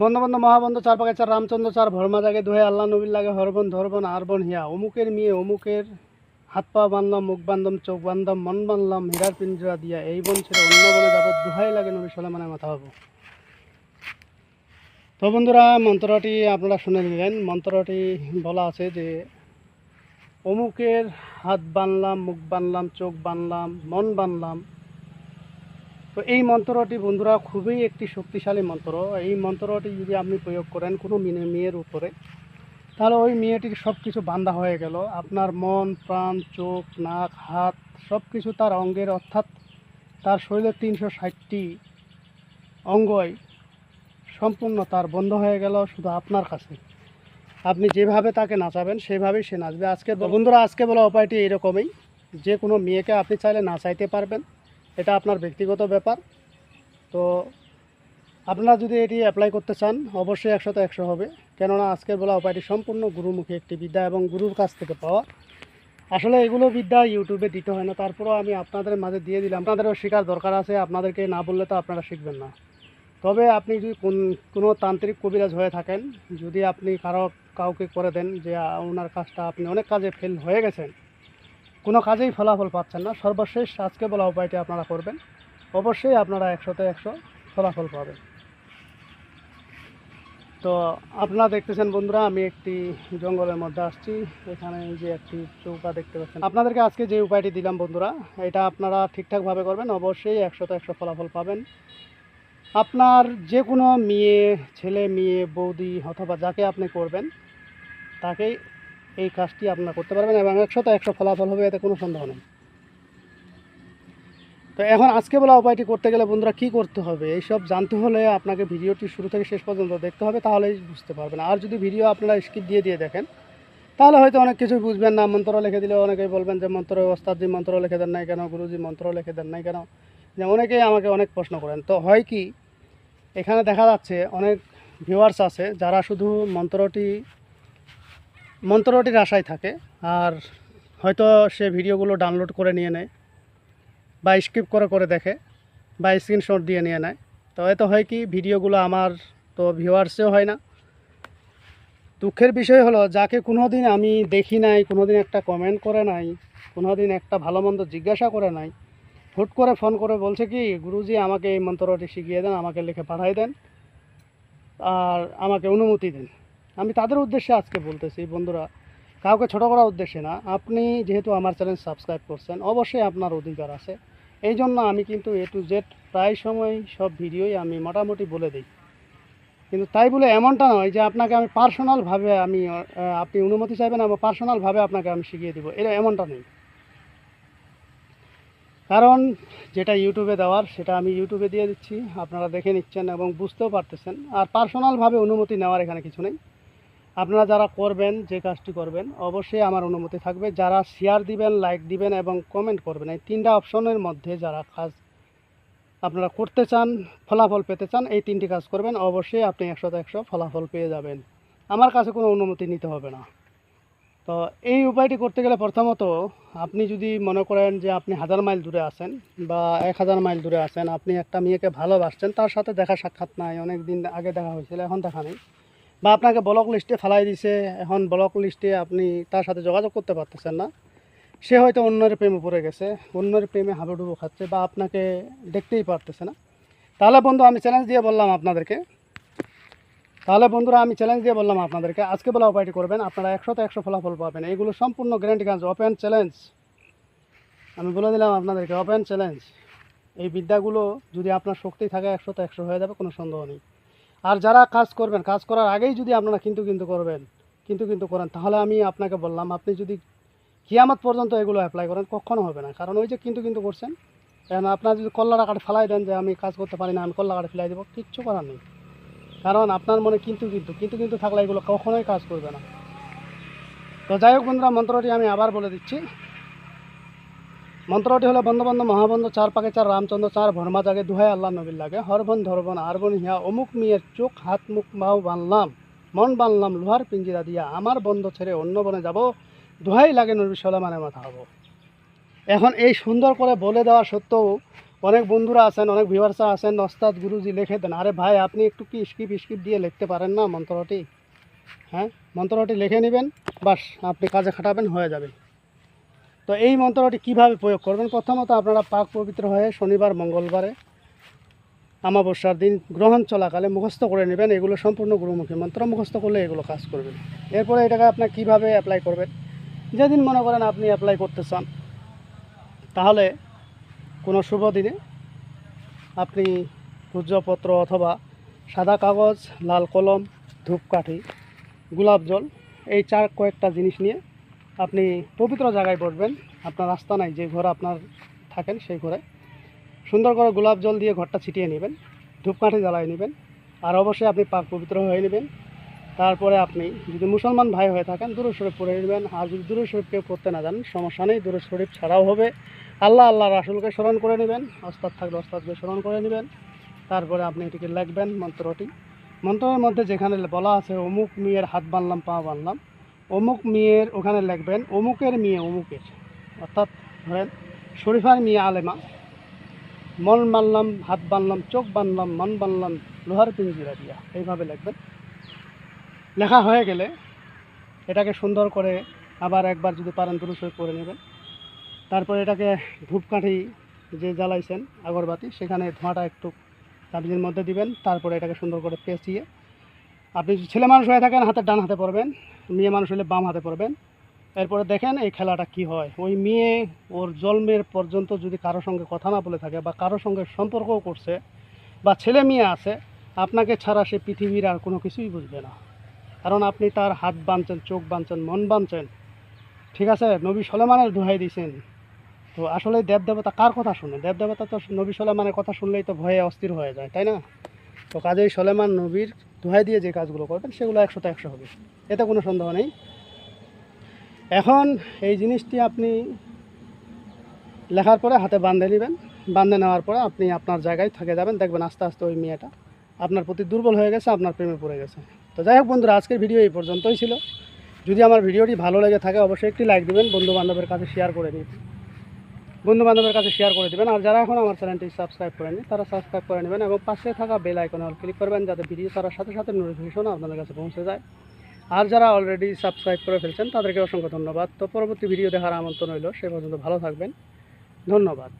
বন্ধু বন্ধু, মহাবন্ধু চার পাকে চার রামচন্দ্র, চার ভরমা জাগে, দোহে আল্লাহ নবীর লাগে, হরবন ধরবন, আরবন হিয়া। অমুকের মেয়ে অমুকের হাত পা বানলাম মুখ বান্ধম, চোখ বান্ধম, মন বানলাম হীরার পিঞ্জরা দিয়া এই বন ছেড়ে অন্য বনে যাব দোহাই লাগে নবী সলেমানের মাথা হব তো বন্ধুরা, মন্ত্রটি আপনারা শুনে নিলেন। মন্ত্রটি বলা আছে যে, অমুকের হাত বানলাম মুখ বানলাম চোখ বানলাম মন বানলাম তো এই মন্ত্রটি বন্ধুরা খুবই একটি শক্তিশালী মন্ত্র। এই মন্ত্রটি যদি আপনি প্রয়োগ করেন কোনো মেয়ে, মেয়ের উপরে, তাহলে ওই মেয়েটির সব কিছু বান্ধা হয়ে গেল। আপনার মন, প্রাণ, চোখ, নাক, হাত সব কিছু তার অঙ্গের, অর্থাৎ তার শরীরের তিনশো ষাটটি অঙ্গই সম্পূর্ণ তার বন্ধ হয়ে গেল শুধু আপনার কাছে। আপনি যেভাবে তাকে নাচাবেন, সেভাবেই সে নাচবে। আজকে বন্ধুরা, আজকে বলা উপায়টি এরকমই যে কোনো মেয়েকে আপনি চাইলে নাচাইতে পারবেন। এটা আপনার ব্যক্তিগত ব্যাপার। তো আপনারা যদি এটি অ্যাপ্লাই করতে চান, অবশ্যই একশোতে একশো হবে। কেননা আজকের বলা উপায়টি সম্পূর্ণ গুরুমুখী একটি বিদ্যা এবং গুরুর কাছ থেকে পাওয়া। আসলে এগুলো বিদ্যা ইউটিউবে দিতে হয় না, তারপরেও আমি আপনাদের মাঝে দিয়ে দিলাম। আপনাদেরও শেখার দরকার আছে, আপনাদেরকে না বললে তো আপনারা শিখবেন না। তবে আপনি যদি কোন, কোনো তান্ত্রিক কবিরাজ হয়ে থাকেন, যদি আপনি কারও, কাউকে করে দেন যে ওনার কাজটা আপনি অনেক কাজে ফেল হয়ে গেছেন কোনো কাজেই ফলাফল পাচ্ছেন না। সর্বশেষ আজকে বলা উপায়টি আপনারা করবেন। অবশ্যই আপনারা একশোতে একশো ফলাফল পাবেন। তো আপনারা দেখতেছেন বন্ধুরা, আমি একটি জঙ্গলের মধ্যে আসছি। এখানে যে একটি চৌকা দেখতে পাচ্ছেন। আপনাদেরকে আজকে যে উপায়টি দিলাম বন্ধুরা, এটা আপনারা ঠিকঠাকভাবে করবেন। অবশ্যই একশোতে একশো ফলাফল পাবেন। আপনার যে কোনো মেয়ে, ছেলে, মেয়ে, বৌদি অথবা যাকে আপনি করবেন, তাকেই এই কাজটি আপনারা করতে পারবেন এবং একশোতে একশো ফলাফল হবে, এতে কোনো সন্দেহ নেই। তো এখন আজকে বলা উপায়টি করতে গেলে বন্ধুরা কী করতে হবে? এইসব জানতে হলে আপনাকে ভিডিওটি শুরু থেকে শেষ পর্যন্ত দেখতে হবে, তাহলেই বুঝতে পারবেন। আর যদি ভিডিও আপনারা স্কিপ দিয়ে দিয়ে দেখেন, তাহলে হয়তো অনেক কিছু বুঝবেন না। মন্ত্র লিখে দিলে অনেকেই বলবেন যে, মন্ত্র ওস্তাদজি মন্ত্র লিখে দেন নাই কেন? গুরুজি মন্ত্র লিখে দেন নাই কেন? যে অনেকেই আমাকে অনেক প্রশ্ন করেন। তো হয় কি, এখানে দেখা যাচ্ছে অনেক ভিউয়ার্স আছে যারা শুধু মন্ত্রটি মন্ত্রটির আশায় থাকে। আর হয়তো সে ভিডিওগুলো ডাউনলোড করে নিয়ে নেয় বা স্কিপ করে করে দেখে বা স্ক্রিনশট দিয়ে নিয়ে নেয়। তো এতে হয় কি, ভিডিওগুলো আমার তো ভিউয়ার্সেও হয় না। দুঃখের বিষয় হলো, যাকে কোনো দিন আমি দেখি নাই কোনো দিন একটা কমেন্ট করে নাই কোনো দিন একটা ভালো মন্দ জিজ্ঞাসা করে নাই, হুট করে ফোন করে বলছে কি, গুরুজি, আমাকে এই মন্ত্রটি শিখিয়ে দেন, আমাকে লিখে পাঠাই দেন, আর আমাকে অনুমতি দেন। আমি তাদের উদ্দেশ্যে আজকে বলতেছি, বন্ধুরা, কাউকে ছোটো করার উদ্দেশ্যে না, আপনি যেহেতু আমার চ্যানেল সাবস্ক্রাইব করছেন, অবশ্যই আপনার অধিকার আছে। এই জন্য আমি কিন্তু এ টু জেড প্রায় সময় সব ভিডিওই আমি মোটামুটি বলে দিই। কিন্তু তাই বলে এমনটা নয় যে আপনাকে আমি পার্সোনালভাবে আমি আপনি অনুমতি চাইবেন এবং পার্সোনালভাবে আপনাকে আমি শিখিয়ে দিব এটা এমনটা নেই। কারণ যেটা ইউটিউবে দেওয়ার, সেটা আমি ইউটিউবে দিয়ে দিচ্ছি, আপনারা দেখে নিচ্ছেন এবং বুঝতেও পারতেছেন। আর পার্সোনালভাবে অনুমতি নেওয়ার এখানে কিছু নেই। আপনারা যারা করবেন, যে কাজটি করবেন, অবশ্যই আমার অনুমতি থাকবে। যারা শেয়ার দিবেন লাইক দিবেন এবং কমেন্ট করবেন, এই তিনটা অপশনের মধ্যে যারা কাজ আপনারা করতে চান, ফলাফল পেতে চান, এই তিনটি কাজ করবেন, অবশ্যই আপনি একশোতে একশো ফলাফল পেয়ে যাবেন। আমার কাছে কোনো অনুমতি নিতে হবে না। তো এই উপায়টি করতে গেলে প্রথমত, আপনি যদি মনে করেন যে আপনি হাজার মাইল দূরে আছেন বা এক হাজার মাইল দূরে আছেন, আপনি একটা মেয়েকে ভালোবাসছেন, তার সাথে দেখা সাক্ষাৎ নাই অনেক দিন আগে দেখা হয়েছিল, এখন দেখা নেই। বা আপনাকে ব্লক লিস্টে ফেলাই দিছে, এখন ব্লক লিস্টে আপনি তার সাথে যোগাযোগ করতে পারতেছেন না। সে হয়তো অন্যের প্রেমে পড়ে গেছে, অন্যের প্রেমে হাবুডুবু খাচ্ছে বা আপনাকে দেখতেই পারতেছে না। তাহলে বন্ধু, আমি চ্যালেঞ্জ দিয়ে বললাম আপনাদেরকে। তাহলে বন্ধুরা, আমি চ্যালেঞ্জ দিয়ে বললাম আপনাদেরকে, আজকে বলা উপায়টি করবেন, আপনারা একশোতে একশো ফলাফল পাবেন। এইগুলো সম্পূর্ণ গ্যারান্টি কাজ ওপেন চ্যালেঞ্জ আমি বলে দিলাম আপনাদেরকে ওপেন চ্যালেঞ্জ এই বিদ্যাগুলো যদি আপনার শক্তি থাকে, একশোতে একশো হয়ে যাবে, কোনো সন্দেহ নেই। আর যারা কাজ করবেন, কাজ করার আগেই যদি আপনারা কিন্তু কিন্তু করবেন, কিন্তু কিন্তু করেন, তাহলে আমি আপনাকে বললাম, আপনি যদি কিয়ামত পর্যন্ত এগুলো অ্যাপ্লাই করেন, কখনো হবে না। কারণ ওই যে কিন্তু কিন্তু করছেন এখন আপনার যদি কল্লা কাটে ফেলাই দেন যে আমি কাজ করতে পারি না, আমি কল্লা কাটে ফেলাই দেবো, কিচ্ছু করার নেই। কারণ আপনার মনে কিন্তু কিন্তু কিন্তু কিন্তু থাকলে এগুলো কখনোই কাজ করবে না। তো যাই হোক বন্ধুরা, মন্ত্রটি আমি আবার বলে দিচ্ছি। মন্ত্রটি হলো, বন্ধ বন্ধ, মহাবন্ধ, চার পাকে চার রামচন্দ্র, চার ভরমা জাগে দুহাই আল্লাহ নবীর লাগে। হরবন ধরবন আরবন হিয়া, অমুক মেয়ের চোখ, হাত মুখ বাহু বানলাম, মন বানলাম, লোহার পিঞ্জিরা দিয়া, আমার বন্ধ ছেড়ে অন্য বনে যাব, দুহাই লাগে নবী সলামানের মাথা হব এখন এই সুন্দর করে বলে দেওয়া সত্ত্বেও অনেক বন্ধুরা আছেন, অনেক ভিউয়ার্সরা আছেন নস্তাদ গুরুজি লিখে দেন। আরে ভাই, আপনি একটু কি স্কিপ স্কিপ দিয়ে লিখতে পারেন না মন্ত্রটি? হ্যাঁ মন্ত্রটি লিখে নেবেন, বাস আপনি কাজে খাটাবেন, হয়ে যাবে। তো এই মন্ত্রটি কীভাবে প্রয়োগ করবেন? প্রথমত আপনারা পাক পবিত্র হয়ে শনিবার, মঙ্গলবারে আমাবস্যার দিন গ্রহণ চলাকালে মুখস্থ করে নেবেন। এগুলো সম্পূর্ণ গুরুমুখী মন্ত্র। মুখস্থ করলে এগুলো কাজ করবেন এরপরে এটাকে আপনার কীভাবে অ্যাপ্লাই করবেন? যেদিন মনে করেন আপনি অ্যাপ্লাই করতে চান, তাহলে কোনো শুভ দিনে আপনি সূর্যপত্র অথবা সাদা কাগজ, লাল কলম, ধূপকাঠি, গোলাপ জল, এই চার কয়েকটা জিনিস নিয়ে আপনি পবিত্র জায়গায় বসবেন। আপনার রাস্তা নাই, যে ঘরে আপনার থাকেন সেই ঘরে সুন্দর করে গোলাপ জল দিয়ে ঘরটা ছিটিয়ে নেবেন, ধূপকাঠি জ্বালায় নেবেন, আর অবশ্যই আপনি পাক পবিত্র হয়ে নেবেন। তারপরে আপনি যদি মুসলমান ভাই হয়ে থাকেন দূর শরীফ পড়ে নেবেন, আর যদি দূর শরীফ কেউ পড়তে না জানেন, সমস্যা নেই দূর শরীফ ছাড়াও হবে। আল্লাহ আল্লাহ রাসুলকে স্মরণ করে নেবেন, ওস্তাদ থাকলে ওস্তাদকে স্মরণ করে নেবেন। তারপরে আপনি এটিকে লিখবেন মন্ত্রটি। মন্ত্রের মধ্যে যেখানে বলা আছে, অমুক মেয়ের হাত বানলাম, পা বানলাম। অমুক মেয়ের ওখানে লিখবেন, অমুকের মেয়ে, অমুকের। অর্থাৎ ধরেন, শরীফার মেয়ে আলেমা, মন বানলাম হাত বানলাম, চোখ বানলাম, মন বানলাম, লোহার পিঞ্জিরা দিয়া এইভাবে লিখবেন। লেখা হয়ে গেলে এটাকে সুন্দর করে আবার একবার যদি পারেন দুরুসই করে নেবেন। তারপরে এটাকে ধূপকাঠি যে জ্বালাইছেন আগরবাতি, সেখানে ধোঁয়াটা একটু তাবিজের মধ্যে দিবেন, তারপরে এটাকে সুন্দর করে পেঁচিয়ে। আপনি ছেলে মানুষ হয়ে থাকেন, হাতে ডান হাতে পড়বেন মেয়ে মানুষ হলে বাম হাতে পড়বেন। এরপরে দেখেন এই খেলাটা কি হয়। ওই মেয়ে ওর জন্মের পর্যন্ত যদি কারোর সঙ্গে কথা না বলে থাকে বা কারোর সঙ্গে সম্পর্কও করছে বা ছেলে মেয়ে আছে, আপনাকে ছাড়া সে পৃথিবীর আর কোনো কিছুই বুঝবে না। কারণ আপনি তার হাত বাঁধছেন, চোখ বাঁধছেন, মন বাঁধছেন। ঠিক আছে? নবী সলেমানের দোহাই দিয়েছেন। তো আসলে দেব দেবতা কার কথা শুনে? দেব দেবতা তো নবী সলেমানের কথা শুনলেই তো ভয়ে অস্থির হয়ে যায়, তাই না? তো কাজেই সলেমান নবীর দোহাই দিয়ে যে কাজগুলো করবেন, সেগুলো একশোতে একশো হবে। এতে কোনো সন্দেহ নেই। এখন এই জিনিসটি আপনি লেখার পরে হাতে বাঁধে নেবেন। বাঁধে নেওয়ার পরে আপনি আপনার জায়গায় থেকে যাবেন, দেখবেন আস্তে আস্তে ওই মেয়েটা আপনার প্রতি দুর্বল হয়ে গেছে, আপনার প্রেমে পড়ে গেছে। তো যাই হোক বন্ধুরা, আজকের ভিডিও এই পর্যন্তই ছিল। যদি আমার ভিডিওটি ভালো লেগে থাকে, অবশ্যই একটি লাইক দেবেন বন্ধু বান্ধবের কাছে শেয়ার করে দিন বন্ধু বান্ধবের কাছে শেয়ার করে দেবেন। আর যারা এখন আমার চ্যানেলটি সাবস্ক্রাইব করেনি তারা সাবস্ক্রাইব করে নেবেন এবং পাশে থাকা বেল আইকনে অল ক্লিক করবেন, যাতে ভিডিও ছাড়ার সাথে সাথে নোটিফিকেশন আপনাদের কাছে পৌঁছে যায়। আর যারা অলরেডি সাবস্ক্রাইব করে ফেলছেন, তাদেরকে অসংখ্য ধন্যবাদ। তো পরবর্তী ভিডিও দেখার আমন্ত্রণ রইল, সে পর্যন্ত ভালো থাকবেন। ধন্যবাদ।